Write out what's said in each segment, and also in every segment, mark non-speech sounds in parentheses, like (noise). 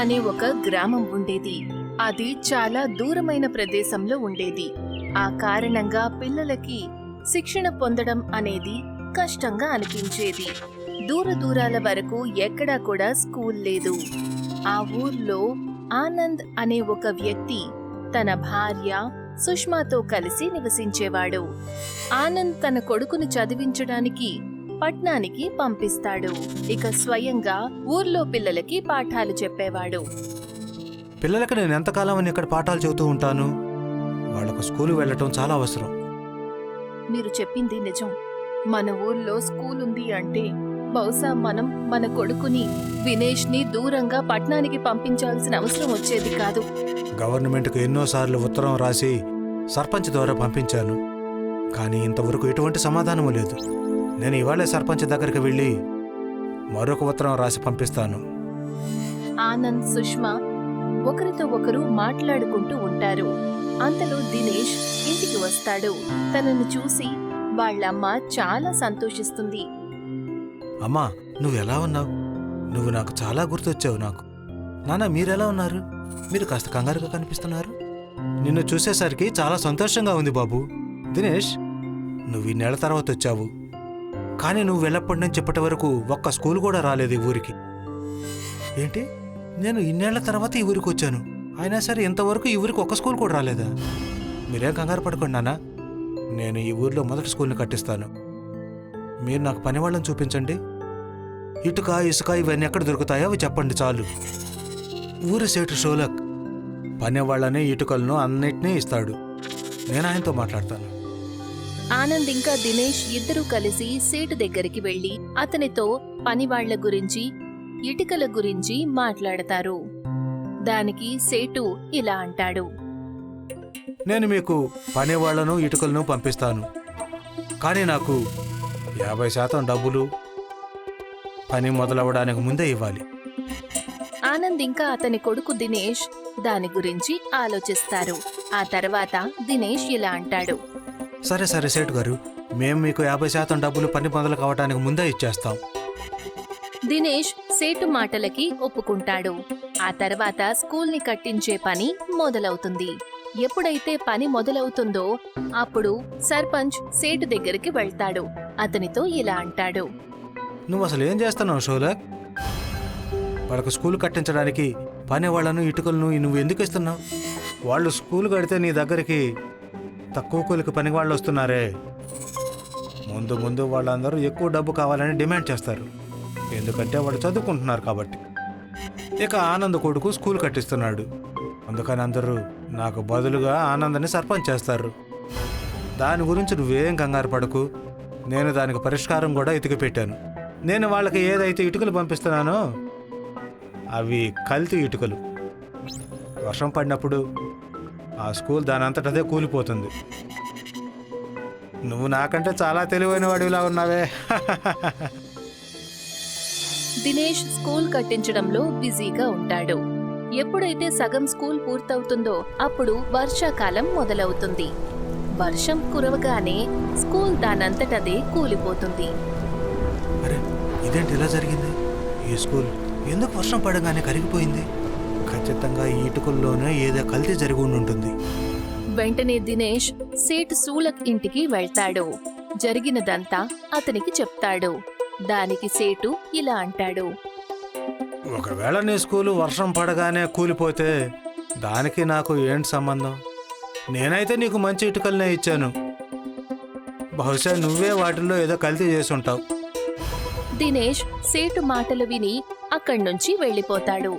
అనే ఒక గ్రామం ఉండేది. అది చాలా దూరమైన ప్రదేశంలో ఉండేది. ఆ కారణంగా పిల్లలకి శిక్షణ పొందడం అనేది కష్టంగా అనిపించేది. దూర దూరాల వరకు ఎక్కడా కూడా స్కూల్ లేదు. ఆ ఊర్లో ఆనంద్ అనే ఒక వ్యక్తి తన భార్య సుష్మాతో కలిసి నివసించేవాడు. ఆనంద్ తన కొడుకును చదివించడానికి పట్నానికి పంపిస్తాడు. ఇక స్వయంగా ఊర్లో పిల్లలకి పాఠాలు చెప్పేవాడు. పిల్లలకి నేను ఎంతకాలం అని ఇక్కడ పాఠాలు చెబుతూ ఉంటాను? వాళ్ళకు స్కూల్ వెళ్ళటం చాలా అవసరం. మీరు చెప్పింది నిజం. మన ఊర్లో స్కూల్ ఉంది అంటే బహుశా మనం మన కొడుకుని వినేష్ని దూరంగా పట్నానికి పంపించాల్సిన అవసరం వచ్చేది కాదు. గవర్నమెంట్కు ఎన్నోసార్లు ఉత్తరం రాసి సర్పంచ్ ద్వారా పంపించాను. కానీ ఇంతవరకు ఎటువంటి సమాధానము లేదు. నేను ఇవాళే సర్పంచ్ దగ్గరికి వెళ్ళి మరొక ఉత్తరం రాసి పంపిస్తాను. ఆనంద్ సుష్మా ఒకరితో ఒకరు మాట్లాడుకుంటూ ఉంటారు. అంతలో దినేష్ ఇంటికి వస్తాడు. తనను చూసి వాళ్ళమ్మ చాలా సంతోషిస్తుంది. అమ్మా నువ్వు ఎలా ఉన్నావు? నువ్వు నాకు చాలా గుర్తొచ్చావు నాకు. నాన్న మీరెలా ఉన్నారు? మీరు కాస్త కంగారుగా కనిపిస్తున్నారు. నిన్ను చూసేసరికి చాలా సంతోషంగా ఉంది బాబు. దినేష్ నువ్వు ఈ నెల తర్వాత వచ్చావు. కానీ నువ్వు వెళ్ళప్పటి నుంచి చెప్పటి వరకు ఒక్క స్కూల్ కూడా రాలేదు ఈ ఊరికి. ఏంటి? నేను ఇన్నేళ్ళ తర్వాత ఈ ఊరికి వచ్చాను. అయినా సరే ఇంతవరకు ఈ ఊరికి ఒక్క స్కూల్ కూడా రాలేదా? మీరేం కంగారు పడుకోండి నాన్న. నేను ఈ ఊర్లో మొదటి స్కూల్ని కట్టిస్తాను. మీరు నాకు పనివాళ్ళని చూపించండి. ఇటుక ఇసుక ఇవన్నీ ఎక్కడ దొరుకుతాయో అవి చెప్పండి చాలు. ఊరి సేటు షోలక్ పనివాళ్ళని ఇటుకలను అన్నిటినీ ఇస్తాడు. నేను ఆయనతో మాట్లాడతాను. ఆనంద్ ఇంకా దినేష్ ఇద్దరూ కలిసి సేటు దగ్గరికి వెళ్ళి అతనితో పనివాళ్ళ గురించి ఇటుకల గురించి మాట్లాడతారు. దానికి సేటు ఇలా అంటాడు. నేను మీకు పనివాళ్ళను ఇటుకలను పంపిస్తాను. కానీ నాకు యాభై శాతం డబ్బులు పని మొదలవడానికి ముందే ఇవ్వాలి. ఆనంద్ ఇంకా అతని కొడుకు దినేష్ దాని గురించి ఆలోచిస్తారు. ఆ తర్వాత దినేష్ ఇలా అంటాడు. సరే సరే సేటు గారు. మేము మీకు యాభై శాతం డబ్బులు పని మొదలు కావడానికి ముందే ఇచ్చేస్తాం. దినేష్ సేటు మాటలకి ఒప్పుకుంటాడు. ఆ తర్వాత స్కూల్ని కట్టించే పని మొదలవుతుంది. ఎప్పుడైతే పని మొదలవుతుందో అప్పుడు సర్పంచ్ సేటు దగ్గరికి వెళ్తాడు. అతనితో ఇలా అంటాడు. నువ్వు అసలు ఏం చేస్తున్నావు షోలక్? వాళ్ళకు స్కూల్ కట్టించడానికి పని వాళ్ళను ఇటుకలను నువ్వు ఎందుకు ఇస్తున్నావు? వాళ్ళు స్కూల్ కడితే నీ దగ్గరికి తక్కువ కూలికి పని వాళ్ళు వస్తున్నారే. ముందు ముందు వాళ్ళందరూ ఎక్కువ డబ్బు కావాలని డిమాండ్ చేస్తారు. ఎందుకంటే వాళ్ళు చదువుకుంటున్నారు కాబట్టి. ఇక ఆనంద్ కొడుకు స్కూల్ కట్టిస్తున్నాడు. అందుకని అందరూ నాకు బదులుగా ఆనందని సర్పంచ్ చేస్తారు. దాని గురించి నువ్వేం కంగారు పడకు. నేను దానికి పరిష్కారం కూడా ఇతికి పెట్టాను. నేను వాళ్ళకి ఏదైతే ఇటుకలు పంపిస్తున్నానో అవి కల్తీ ఇటుకలు. వర్షం పడినప్పుడు ఆ స్కూల్ దాని అంతటదే కూలిపోతుంది. నువ్వు నాకంటే చాలా తెలివైన వాడిలా ఉన్నావే. (laughs) దినేష్ స్కూల్ కట్టించడంలో బిజీగా ఉంటాడు. ఎప్పుడైతే సగం స్కూల్ పూర్తవుతుందో అప్పుడు వర్షాకాలం మొదలవుతుంది. వర్షం కురవగానే స్కూల్ దానంతటదే కూలిపోతుంది. అరే ఇదేంటి ఇలా జరిగింది? ఈ స్కూల్ ఎందుకు వర్షం పడగానే కరిగిపోయింది? ఖచ్చితంగా ఈ ఇటుకల్లోనే ఏదో కల్తీ జరిగి ఉంటుంది వెంటనే దినేష్ సేట్ సూలక్ ఇంటికి వెళ్తాడు. జరిగినదంతా అతనికి చెప్తాడు. దానికి సేటు ఇలా అంటాడు. ఒకవేళ నీ స్కూలు వర్షం పడగానే కూలిపోతే దానికి నాకు ఏంటి సంబంధం? నేనైతే నీకు మంచి ఇటుకలనే ఇచ్చాను. బహుశా నువ్వే వాటిల్లో ఏదో కల్తీ చేసి ఉంటావు దినేష్ సేటు మాటలు విని అక్కడి నుంచి వెళ్ళిపోతాడు.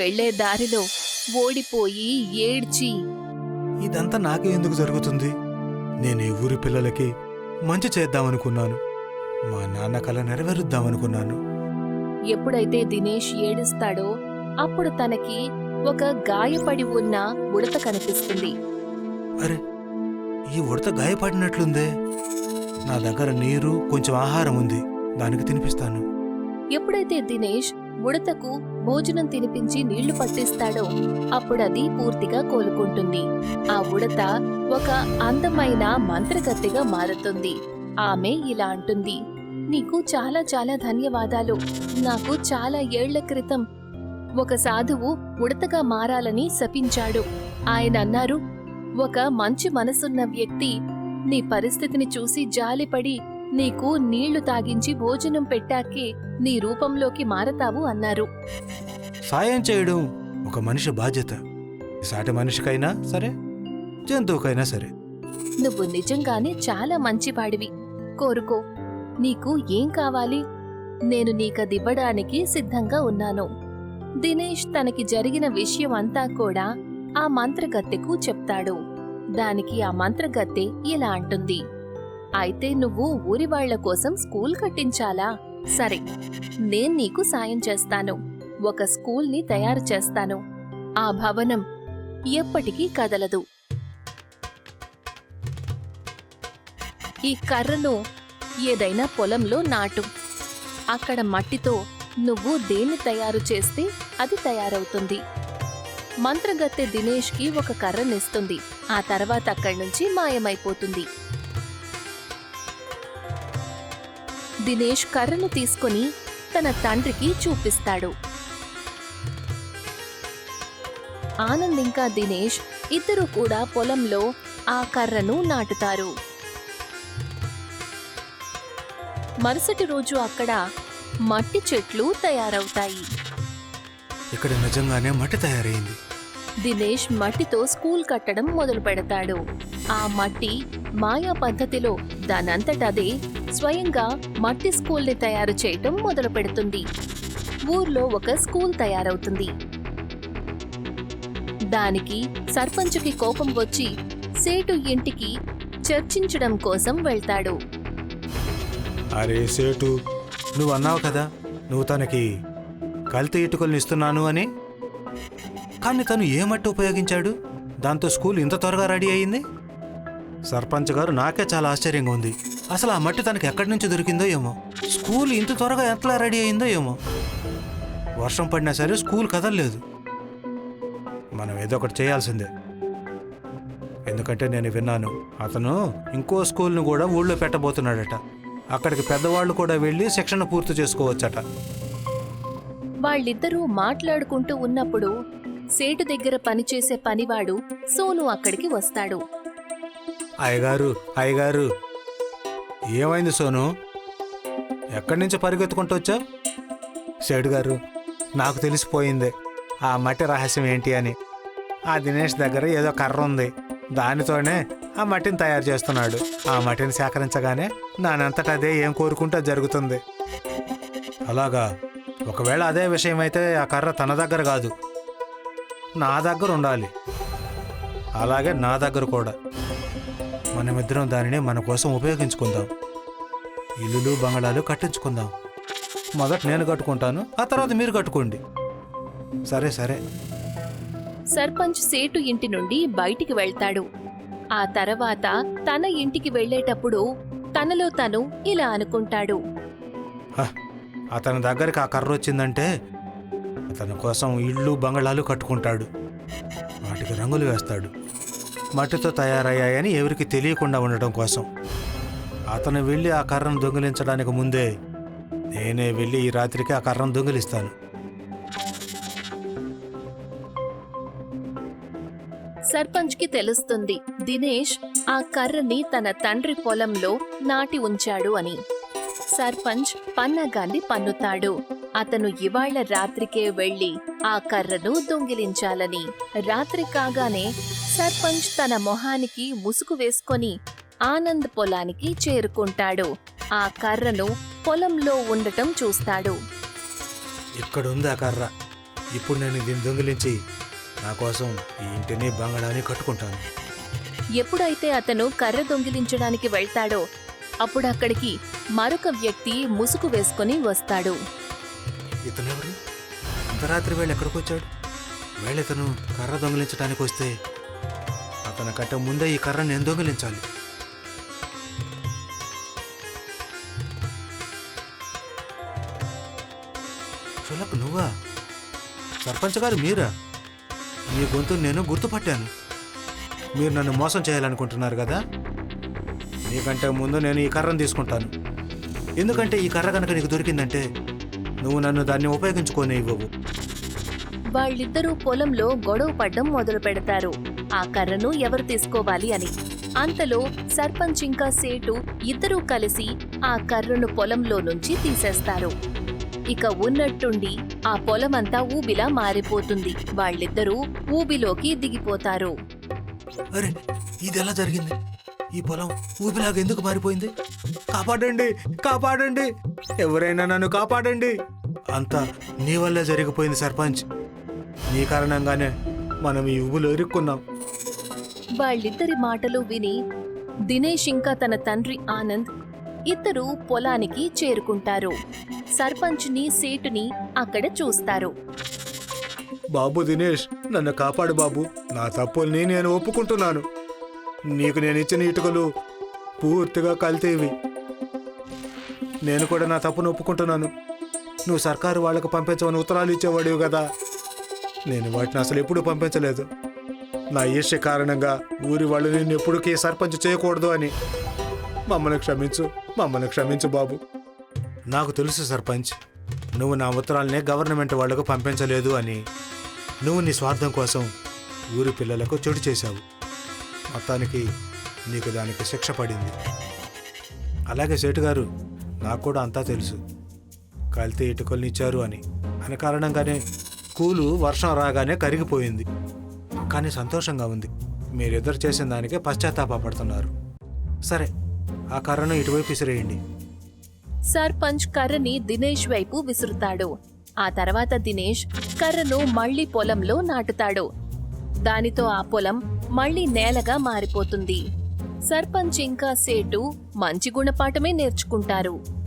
వెళ్ళే దారిలో ఓడిపోయి ఏడ్చి. ఇదంతా నాకే ఎందుకు జరుగుతుంది? నేను ఈ ఊరి పిల్లలకి మంచి చేద్దామనుకున్నాను. మా నాన్న కల నెరవేరుద్దామనుకున్నాను. ఎప్పుడైతే దినేష్ ఏడుస్తాడో అప్పుడు తనకి ఒక గాయపడి ఉన్న ఉడత కనిపిస్తుంది. అరే ఈ ఉడత గాయపడినట్లుందే. నా దగ్గర నీరు కొంచెం ఆహారం ఉంది. దానికి తినిపిస్తాను. ఎప్పుడైతే దినేష్ ముడతకు భోజనం తినిపించి నీళ్ళు పట్టిస్తాడో అప్పుడది పూర్తిగా కోలుకుంటుంది. ఆ ఉడత ఒక అందమైన మంత్రగత్తెగా మారుతుంది. ఆమె ఇలా అంటుంది నీకు చాలా చాలా ధన్యవాదాలు. నాకు చాలా ఏళ్ళ క్రితం ఒక సాధువు ఉడతగా మారాలని శపించాడు. ఆయన అన్నారు ఒక మంచి మనసున్న వ్యక్తి నీ పరిస్థితిని చూసి జాలిపడి నీకు నీళ్ళు తాగించి భోజనం పెట్టాకే నీ రూపంలోకి మారతావు అన్నారు. సాయం చేయడం ఒక మనిషి బాధ్యత. సాటి మనిషికైనా సరే జంతువుకైనా సరే. నువ్వు నిజంగానే చాలా మంచివాడివి. కోరుకో నీకు ఏం కావాలి? నేను నీకదివ్వడానికి సిద్ధంగా ఉన్నాను. దినేష్ తనకి జరిగిన విషయం అంతా కూడా ఆ మంత్రగత్తెకు చెప్తాడు. దానికి ఆ మంత్రగత్తె ఇలా అంటుంది. అయితే నువ్వు ఊరి వాళ్ళ కోసం స్కూల్ కట్టించాలా? సరే నేను నీకు సాయం చేస్తాను. ఒక స్కూల్ని తయారు చేస్తాను. ఆ భవనం ఎప్పటికీ కదలదు. ఈ కర్రను ఏదైనా పొలంలో నాటు. అక్కడ మట్టితో నువ్వు దేన్ని తయారు చేస్తే అది తయారవుతుంది. మంత్రగత్తె దినేష్కి ఒక కర్రనిస్తుంది ఆ తర్వాత అక్కడి నుంచి మాయమైపోతుంది. దినేష్ కర్రను తీసుకొని తన తండ్రికి చూపిస్తాడు. ఆనంద్ ఇంకా దినేష్ ఇద్దరు కూడా పొలంలో ఆ కర్రను నాటుతారు. మరుసటి రోజు అక్కడ మట్టి చెట్లు తయారవుతాయి. ఇక్కడ నిజంగానే మట్టి తయారైంది. దినేష్ మట్టితో స్కూల్ కట్టడం మొదలు పెడతాడు ఆ మట్టి మాయా పద్ధతిలో దానంతటదే స్వయంగా మట్టి స్కూల్ని తయారు చేయటం మొదలు పెడుతుంది. ఊర్లో ఒక స్కూల్ తయారవుతుంది. దానికి సర్పంచుకి కోపం వచ్చి సేటు ఇంటికి చర్చించడం కోసం వెళ్తాడు. అరే సేటు నువ్వు అన్నావు కదా నువ్వు తనకి కల్తీ ఇటుకలు ఇస్తున్నాను అని? కానీ తను ఏ మట్టి ఉపయోగించాడు? దాంతో స్కూల్ ఇంత త్వరగా రెడీ అయింది? సర్పంచ్ గారు నాకే చాలా ఆశ్చర్యంగా ఉంది. అసలు ఆ మట్టి తనకి ఎక్కడి నుంచి దొరికిందో ఏమో? స్కూల్ ఇంత త్వరగా ఎట్లా రెడీ అయిందో ఏమో? వర్షం పడినా సరే స్కూల్ కదలలేదు. మనం ఏదో ఒకటి చేయాల్సిందే. ఎందుకంటే నేను విన్నాను అతను ఇంకో స్కూల్ను కూడా ఊళ్ళో పెట్టబోతున్నాడట. అక్కడికి పెద్దవాళ్ళు కూడా వెళ్ళి శిక్షణ పూర్తి చేసుకోవచ్చట. వాళ్ళిద్దరూ మాట్లాడుకుంటూ ఉన్నప్పుడు సేటు దగ్గర పనిచేసే పనివాడు సోను అక్కడికి వస్తాడు. అయ్యగారు అయ్యగారు ఏమైంది సోను? ఎక్కడి నుంచి పరిగెత్తుకుంటూ వచ్చావు? సేటు గారు నాకు తెలిసిపోయింది. ఆ మట్టి రహస్యం ఏంటి అని. ఆ దినేష్ దగ్గర ఏదో కర్ర ఉంది. దానితోనే ఆ మట్టిని తయారు చేస్తున్నాడు. ఆ మట్టిని సేకరించగానే దానంతట అదే ఏం కోరుకుంటే జరుగుతుంది. అలాగా. ఒకవేళ అదే విషయం అయితే ఆ కర్ర తన దగ్గర కాదు. నా దగ్గర ఉండాలి. అలాగే నా దగ్గర కూడా. మనమిద్దరం దానిని మన కోసం ఉపయోగించుకుందాం. ఇల్లులు బంగళాలు కట్టించుకుందాం. మొదట నేను కట్టుకుంటాను ఆ తర్వాత మీరు కట్టుకోండి. సరే సరే. సర్పంచ్ సేటు ఇంటి నుండి బయటికి వెళ్తాడు. ఆ తర్వాత తన ఇంటికి వెళ్ళేటప్పుడు తనలో తను ఇలా అనుకుంటాడు. హ, అతని దగ్గరికి ఆ కర్ర వచ్చిందంటే అతని కోసం ఇళ్ళు బంగళాలు కట్టుకుంటాడు. వాటికి రంగులు వేస్తాడు. మట్టితో తయారయ్యాయని ఎవరికి తెలియకుండా ఉండటం కోసం. అతను వెళ్ళి ఆ కర్రను దొంగిలించడానికి ముందే నేనే వెళ్ళి ఈ రాత్రికి ఆ కర్రను దొంగిలిస్తాను. సర్పంచ్కి తెలుస్తుంది దినేష్ ఆ కర్రని తన తండ్రి పొలంలో నాటి ఉంచాడు అని. సర్పంచ్ పన్నగాన్ని పన్నుతాడు. అతను ఇవాళ్ళ రాత్రికే వెళ్ళి ఆ కర్రను దొంగిలించాలని. రాత్రి కాగానే సర్పంచ్ తన మొహానికి ముసుగు వేసుకొని ఆనంద్ పొలానికి చేరుకుంటాడు. ఆ కర్రను పొలంలో ఉండటం చూస్తాడు. ఇక్కడ ఉంది ఆ కర్ర? ఇప్పుడు నేను దీన్ని దొంగిలించి నా కోసం ఈ ఇంటిని బంగళాన్ని కట్టుకుంటాను. ఎప్పుడైతే అతను కర్ర దొంగిలించడానికి వెళ్తాడో అప్పుడు అక్కడికి మరొక వ్యక్తి ముసుగు వేసుకొని వస్తాడు. ఇతనెవరు? అర్ధరాత్రి వేళ ఎక్కడికి వచ్చాడు? వేళ ఇతను కర్ర దొంగిలించడానికి వస్తే అతను కట్ట ముందే ఈ కర్ర నేను దొంగిలించాలి. చులక్ నువ్వా? సర్పంచ్ గారు మీరా? మీ గొంతు నేను గుర్తుపట్టాను. మీరు నన్ను మోసం చేయాలనుకుంటున్నారు కదా? నీకంటే ముందు నేను ఈ కర్రను తీసుకుంటాను. ఎందుకంటే ఈ కర్ర కనుక నీకు దొరికిందంటే నువ్వు నన్ను దాన్ని ఉపయోగించుకొని ఇవ్వవు. వాళ్ళిద్దరూ పొలంలో గొడవ పడ్డం మొదలు పెడతారు. ఆ కర్రను ఎవరు తీసుకోవాలి అని. అంతలో సర్పంచ్ ఇంకా సేటు ఇద్దరూ కలిసి ఆ కర్రను పొలంలో నుంచి తీసేస్తారు. ఇక ఉన్నట్టుండి ఆ పొలమంతా ఊబిలా మారిపోతుంది. వాళ్ళిద్దరూ ఊబిలోకి దిగిపోతారు. అరే జరిగింది? ఈ పొలం ఊపిలాగా ఎందుకు మారిపోయింది? కాపాడండి కాపాడండి! ఎవరైనా నన్ను కాపాడండి. అంతా నీ వల్లే జరిగిపోయింది సర్పంచ్. నీ కారణంగానే మనం ఈ ఊబిలో ఇరుక్కున్నాం. వాళ్ళిద్దరి మాటలు విని దినేష్ ఇంకా తన తండ్రి ఆనంద్ ఇద్దరు పొలానికి చేరుకుంటారు. సర్పంచ్ని సేటుని అక్కడ చూస్తారు. బాబు దినేష్ నన్ను కాపాడు బాబు. నా తప్పుల్ని నేను ఒప్పుకుంటున్నాను. నీకు నేను ఇచ్చిన ఇటుకలు పూర్తిగా కల్తీవి. నేను కూడా నా తప్పును ఒప్పుకుంటున్నాను. నువ్వు సర్కారు వాళ్ళకు పంపించమని ఉత్తరాలు ఇచ్చేవాడివి కదా. నేను వాటిని అసలు ఎప్పుడూ పంపించలేదు. నా ఈర్ష్య కారణంగా ఊరి వాళ్ళు నిన్ను ఎప్పుడుకీ సర్పంచ్ చేయకూడదు అని. మమ్మల్ని క్షమించు మమ్మల్ని క్షమించు బాబు. నాకు తెలుసు సర్పంచ్ నువ్వు నా ఉత్తరాలనే గవర్నమెంట్ వాళ్ళకు పంపించలేదు అని. నువ్వు నీ స్వార్థం కోసం ఊరి పిల్లలకు చెడు చేశావు. మొత్తానికి నీకు దానికి శిక్ష పడింది. అలాగే సేటు గారు నాకు కూడా అంతా తెలుసు. కలితే ఇటుకల్ని ఇచ్చారు అని. అని కారణంగానే కూలు వర్షం రాగానే కరిగిపోయింది. కానీ సంతోషంగా ఉంది. మీరిద్దరు చేసిన దానికే పశ్చాత్తాపడుతున్నారు సరే ఆ కర్రను ఇటువైపు విసిరేయండి. సర్పంచ్ కర్రని దినేష్ వైపు విసురుతాడు. ఆ తర్వాత దినేష్ కర్రను మళ్ళీ పొలంలో నాటుతాడు. దానితో ఆ పొలం మళ్ళీ నేలగా మారిపోతుంది. సర్పంచ్ ఇంకా సేటు మంచి గుణపాఠమే నేర్చుకుంటారు.